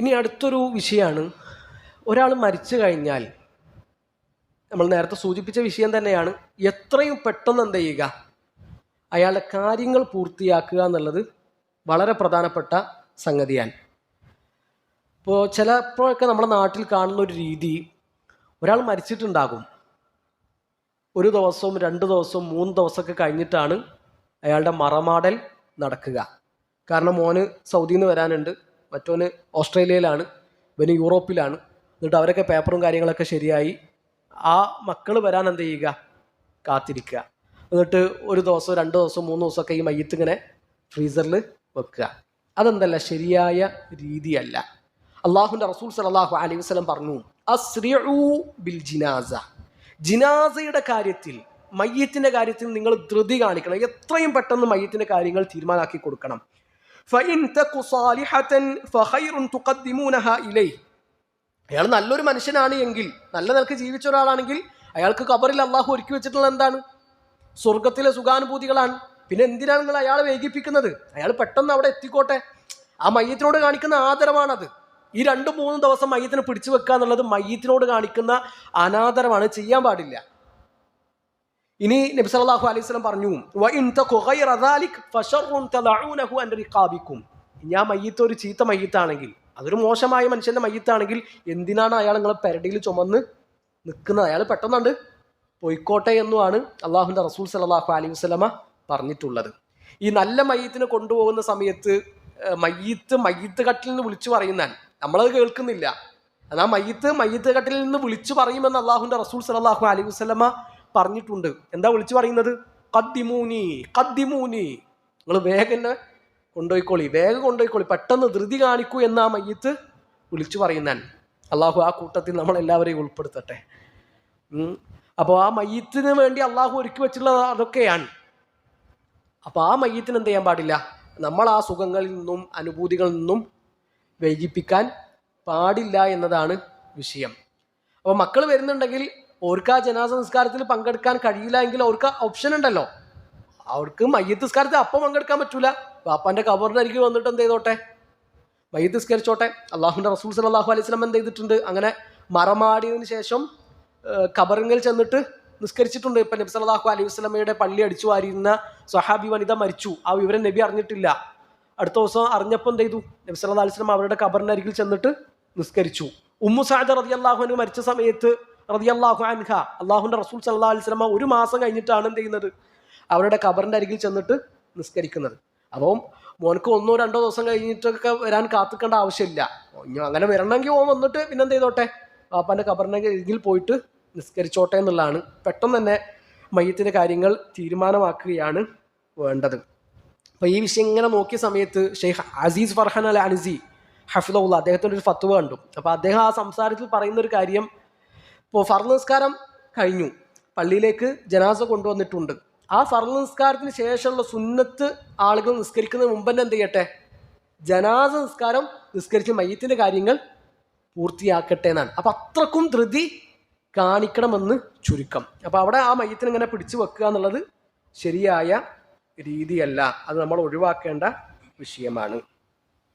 ഇനി അടുത്തൊരു വിഷയമാണ് ഒരാൾ മരിച്ചു കഴിഞ്ഞാൽ നമ്മൾ നേരത്തെ സൂചിപ്പിച്ച വിഷയം തന്നെയാണ്. എത്രയും പെട്ടെന്ന് എന്ത് ചെയ്യുക? അയാളുടെ കാര്യങ്ങൾ പൂർത്തിയാക്കുക എന്നുള്ളത് വളരെ പ്രധാനപ്പെട്ട സംഗതിയാണ്. ഇപ്പോൾ ചിലപ്പോഴൊക്കെ നമ്മുടെ നാട്ടിൽ കാണുന്ന ഒരു രീതി ഒരാൾ മരിച്ചിട്ടുണ്ടാകും. ഒരു ദിവസവും രണ്ട് ദിവസവും മൂന്ന് ദിവസമൊക്കെ കഴിഞ്ഞിട്ടാണ് അയാളുടെ മറമാടൽ നടക്കുക. കാരണം മോന് സൗദിയിൽ നിന്ന് വരാനുണ്ട്. മറ്റോന് ഓസ്ട്രേലിയയിലാണ് ഇവന് യൂറോപ്പിലാണ്. എന്നിട്ട് അവരൊക്കെ പേപ്പറും കാര്യങ്ങളൊക്കെ ശരിയായി. ആ മക്കൾ വരാൻ എന്ത് ചെയ്യുക? കാത്തിരിക്കുക. എന്നിട്ട് ഒരു ദിവസം രണ്ട് ദിവസം മൂന്ന് ദിവസമൊക്കെ ഈ മയ്യത്ത് ഇങ്ങനെ ഫ്രീസറിൽ വെക്കുക. അതെന്തല്ല? ശരിയായ രീതിയല്ല. അള്ളാഹുന്റെ റസൂൽ സലാഹു അലൈഹി വസ്ലം പറഞ്ഞു ബിൽ ജിനാസ. ജിനാസയുടെ കാര്യത്തിൽ മയ്യത്തിന്റെ കാര്യത്തിൽ നിങ്ങൾ ധൃതി കാണിക്കണം. എത്രയും പെട്ടെന്ന് മയ്യത്തിന്റെ കാര്യങ്ങൾ തീരുമാനമാക്കി കൊടുക്കണം. ഫഇൻ തക്കു സാലിഹത്തൻ ഫഹൈറുൻ തുക്കദ്ദിമൂനഹ ഇലൈ അയാൾ നല്ലൊരു മനുഷ്യനാണ് എങ്കിൽ നല്ല നിലയ്ക്ക് ജീവിച്ച ഒരാളാണെങ്കിൽ അയാൾക്ക് കബറിൽ അള്ളാഹു ഒരുക്കി വെച്ചിട്ടുള്ള എന്താണ്? സ്വർഗത്തിലെ സുഖാനുഭൂതികളാണ്. പിന്നെ എന്തിനാണ് നിങ്ങൾ അയാളെ വൈകിപ്പിക്കുന്നത് അയാൾ പെട്ടെന്ന് അവിടെ എത്തിക്കോട്ടെ. ആ മയ്യത്തിനോട് കാണിക്കുന്ന ആദരവാണത്. ഈ രണ്ടു മൂന്ന് ദിവസം മയ്യത്തിനെ പിടിച്ചു വെക്കുക എന്നുള്ളത് മയ്യത്തിനോട് കാണിക്കുന്ന അനാദരവാണ്. ചെയ്യാൻ പാടില്ല. ഇനി നബി സല്ലല്ലാഹു അലൈഹി വസല്ലം പറഞ്ഞു "വ ഗൈറ അൻ റിഖാബിക്കും. ഞാൻ മയ്യത്ത് ഒരു ചീത്ത മയ്യത്താണെങ്കിൽ അതൊരു മോശമായ മനുഷ്യന്റെ മയ്യത്താണെങ്കിൽ എന്തിനാണ് അയാൾ നിങ്ങളെ പെരടിയിൽ ചുമന്ന് നിൽക്കുന്നത്? അയാൾ പെട്ടെന്നുണ്ട് പൊയ്ക്കോട്ടെ എന്നുമാണ് അള്ളാഹുന്റെ റസൂൽ സലാഹു അലൈഹി വസ്ലമ പറഞ്ഞിട്ടുള്ളത്. ഈ നല്ല മയ്യത്തിനെ കൊണ്ടുപോകുന്ന സമയത്ത് മയ്യത്ത് മയ്യത്ത് കട്ടിൽ നിന്ന് വിളിച്ചു പറയുന്നാൽ നമ്മളത് കേൾക്കുന്നില്ല. എന്നാൽ മയ്യത്ത് മയ്യത്ത് കട്ടിൽ നിന്ന് വിളിച്ചു പറയുമെന്ന് അള്ളാഹുന്റെ റസൂൽ സലാഹു അലൈഹി വസല്ലമ പറഞ്ഞിട്ടുണ്ട്. എന്താ വിളിച്ചു പറയുന്നത്? കദ്ദിമൂനി കദ്ദിമൂനി. നിങ്ങൾ വേഗം കൊണ്ടുപോയിക്കോളി വേഗം കൊണ്ടുപോയിക്കോളി. പെട്ടെന്ന് ധൃതി കാണിക്കൂ എന്നാ മയ്യത്ത് വിളിച്ചു പറയുന്നാൻ അള്ളാഹു ആ കൂട്ടത്തിൽ നമ്മളെല്ലാവരെയും ഉൾപ്പെടുത്തട്ടെ. അപ്പോൾ ആ മയ്യത്തിന് വേണ്ടി അള്ളാഹു ഒരുക്കി വെച്ചിട്ടുള്ളത് അതൊക്കെയാണ്. അപ്പോൾ ആ മയ്യത്തിന് എന്ത് ചെയ്യാൻ പാടില്ല? നമ്മൾ ആ സുഖങ്ങളിൽ നിന്നും അനുഭൂതികളിൽ നിന്നും വൈകിപ്പിക്കാൻ പാടില്ല എന്നതാണ് വിഷയം. അപ്പോൾ മക്കൾ വരുന്നുണ്ടെങ്കിൽ അവർക്ക് ആ ജനാസ നിസ്കാരത്തിൽ പങ്കെടുക്കാൻ കഴിയില്ല എങ്കിൽ അവർക്ക് ഓപ്ഷൻ ഉണ്ടല്ലോ. അവർക്ക് മയ്യത്ത് അപ്പം പങ്കെടുക്കാൻ പറ്റൂല. വാപ്പാന്റെ കബറിന്റെ അരികെ വന്നിട്ട് എന്ത് ചെയ്തോട്ടെ? മയ്യത്ത് നിസ്കരിച്ചോട്ടെ. അള്ളാഹുന്റെ റസൂൽ സലാഹു അലൈഹി സ്വലം എന്ത് ചെയ്തിട്ടുണ്ട്? അങ്ങനെ മറമാടിയതിനു ശേഷം കബറിങ്ങിൽ ചെന്നിട്ട് നിസ്കരിച്ചിട്ടുണ്ട്. ഇപ്പൊ നബി സലാഹു അലൈഹി വസ്ലമയുടെ പള്ളി അടിച്ചു വാരിയിരുന്ന സ്വഹാബി വനിത മരിച്ചു. ആ വിവരം നബി അറിഞ്ഞിട്ടില്ല. അടുത്ത ദിവസം അറിഞ്ഞപ്പോൾ എന്ത് ചെയ്തു? നബി സല്ലല്ലാഹു അലൈഹി വസല്ലം അവരുടെ കബറിനരികിൽ ചെന്നിട്ട് നിസ്കരിച്ചു. ഉമ്മു സാദർ റളിയല്ലാഹു അള്ളാഹുവിന് മരിച്ച സമയത്ത് റളിയല്ലാഹു അൻഹ. അള്ളാഹുന്റെ റസൂൽ സല്ലല്ലാഹു അലൈഹി വസല്ലമ ഒരു മാസം കഴിഞ്ഞിട്ടാണ് എന്ത് ചെയ്യുന്നത്? അവരുടെ കബറിന്റെ അരികിൽ ചെന്നിട്ട് നിസ്കരിക്കുന്നത്. അപ്പം മോനക്ക് ഒന്നോ രണ്ടോ ദിവസം കഴിഞ്ഞിട്ടൊക്കെ വരാൻ കാത്തിക്കേണ്ട ആവശ്യമില്ല. അങ്ങനെ വരണമെങ്കിൽ ഓൻ വന്നിട്ട് പിന്നെ എന്ത് ചെയ്തോട്ടെ? പാപ്പാന്റെ കബറിന്റെ അരികിൽ പോയിട്ട് നിസ്കരിച്ചോട്ടെ എന്നുള്ളതാണ്. പെട്ടെന്ന് തന്നെ മയ്യത്തിന്റെ കാര്യങ്ങൾ തീരുമാനമാക്കുകയാണ് വേണ്ടത്. അപ്പൊ ഈ വിഷയം ഇങ്ങനെ നോക്കിയ സമയത്ത് ഷെയ്ഖ് അസീസ് ഫർഹാൻ അൽ അനിസി ഹഫിദുള്ള അദ്ദേഹത്തിന്റെ ഒരു ഫത്വ കണ്ടു. അപ്പോൾ അദ്ദേഹം ആ സംസാരത്തിൽ പറയുന്ന ഒരു കാര്യം ഇപ്പോൾ നിസ്കാരം കഴിഞ്ഞു. പള്ളിയിലേക്ക് ജനാസ കൊണ്ടുവന്നിട്ടുണ്ട്. ആ ഫർദ് നിസ്കാരത്തിന് ശേഷമുള്ള സുന്നത്ത് ആളുകൾ നിസ്കരിക്കുന്നതിന് മുമ്പ് തന്നെ എന്ത് ചെയ്യട്ടെ? ജനാസ നിസ്കാരം നിസ്കരിച്ച് മയ്യത്തിന്റെ കാര്യങ്ങൾ പൂർത്തിയാക്കട്ടെ എന്നാണ്. അപ്പം അത്രക്കും ധൃതി കാണിക്കണമെന്ന് ചുരുക്കം. അപ്പോൾ അവിടെ ആ മയ്യത്തിന് ഇങ്ങനെ പിടിച്ചു വെക്കുക എന്നുള്ളത് ശരിയായ രീതിയല്ല. അത് നമ്മൾ ഒഴിവാക്കേണ്ട വിഷയമാണ്.